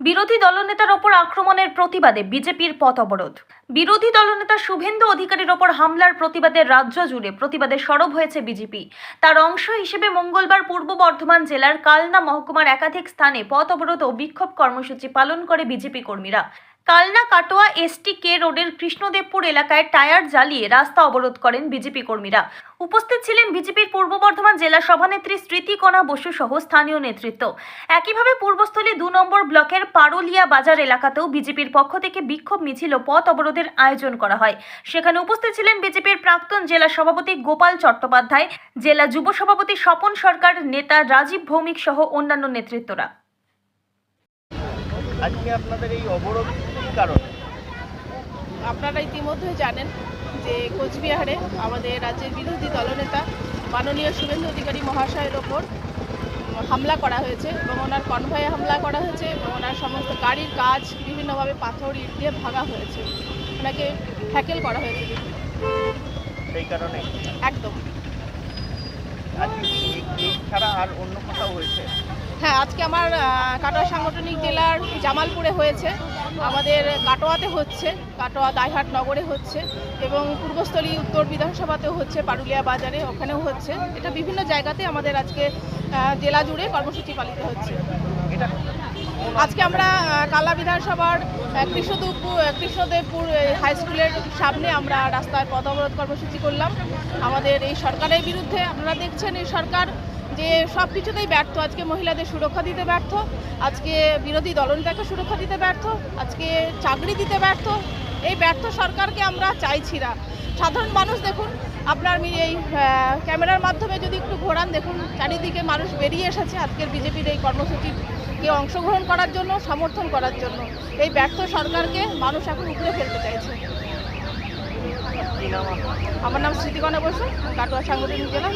বিরোধী দলনেতার ওপর আক্রমণের প্রতিবাদে বিজেপির পথ অবরোধ। বিরোধী দলনেতা শুভেন্দু অধিকারীর ওপর হামলার প্রতিবাদে রাজ্য জুড়ে প্রতিবাদে সরব হয়েছে বিজেপি। তার অংশ হিসেবে মঙ্গলবার পূর্ব বর্ধমান জেলার কালনা মহকুমার একাধিক স্থানে পথ অবরোধ ও বিক্ষোভ কর্মসূচি পালন করে বিজেপি কর্মীরা। কালনা কাটোয়া এসটি কে রোডের কৃষ্ণদেবপুর এলাকায় টায়ার জ্বালিয়ে রাস্তা অবরোধ করেন বিজেপি কর্মীরা। উপস্থিত ছিলেন বিজেপির পূর্ব বর্ধমান জেলা সভানেত্রী স্মৃতিকণা বসু সহ স্থানীয় নেতৃত্ব। একইভাবে পূর্বস্থলী দু নম্বর ব্লকের পারুলিয়া বাজার এলাকাতেও বিজেপির পক্ষ থেকে বিক্ষোভ মিছিল পথ অবরোধের আয়োজন করা হয়। সেখানে উপস্থিত ছিলেন বিজেপির প্রাক্তন জেলা সভাপতি গোপাল চট্টোপাধ্যায়, জেলা যুব সভাপতি স্বপন সরকার, নেতা রাজীব ভৌমিক সহ অন্যান্য নেতৃত্বরা। আজকে আপনাদের এই অবরোধ কারণে? আপনারা ইতিমধ্যে জানেন যে কোচবিহারে আমাদের রাজ্যের বিরোধী দলনেতা মাননীয় শুভেন্দু অধিকারী মহাশয়ের ওপর হামলা করা হয়েছে এবং ওনার কনভয়ে হামলা করা হয়েছে এবং ওনার সমস্ত গাড়ির কাজ বিভিন্নভাবে পাথর ইট দিয়ে ভাঙা হয়েছে। ওনাকে হ্যাকেল করা হয়েছে। সেই কারণে? একদম। ছাড়া আর অন্য কোথাও হয়েছে? হ্যাঁ আজকে আমার কাটোয়া সাংগঠনিক জেলার জামালপুরে হয়েছে। আমাদের কাটোয়াতে হচ্ছে, কাটোয়া দাইহাট নগরে হচ্ছে এবং পূর্বস্থলী উত্তর বিধানসভাতেও হচ্ছে, পারুলিয়া বাজারে ওখানেও হচ্ছে। এটা বিভিন্ন জায়গাতে আমাদের আজকে জেলা জুড়ে কর্মসূচি পালিত হচ্ছে। আজকে আমরা কালা বিধানসভার কৃষ্ণদেবপুর কৃষ্ণদেবপুর হাই স্কুলের সামনে আমরা রাস্তায় পথ অবরোধ কর্মসূচি করলাম। আমাদের এই সরকারের বিরুদ্ধে আপনারা দেখছেন, এই সরকার যে সব কিছুতেই ব্যর্থ। আজকে মহিলাদের সুরক্ষা দিতে ব্যর্থ। আজকে বিরোধী দলনেতাকে সুরক্ষা দিতে ব্যর্থ। আজকে চাকরি দিতে ব্যর্থ। এই ব্যর্থ সরকারকে আমরা চাইছি না। সাধারণ মানুষ দেখুন আপনার এই ক্যামেরার মাধ্যমে যদি একটু ঘোরান দেখুন চারিদিকে মানুষ বেরিয়ে এসেছে আজকের বিজেপির এই কর্মসূচিকে অংশগ্রহণ করার জন্য সমর্থন করার জন্য। এই ব্যর্থ সরকারকে মানুষ এখন উপরে ফেলতে চাইছে? আমার নাম স্মৃতিকণা বসু কাটোয়া সাংগঠনিক জেলা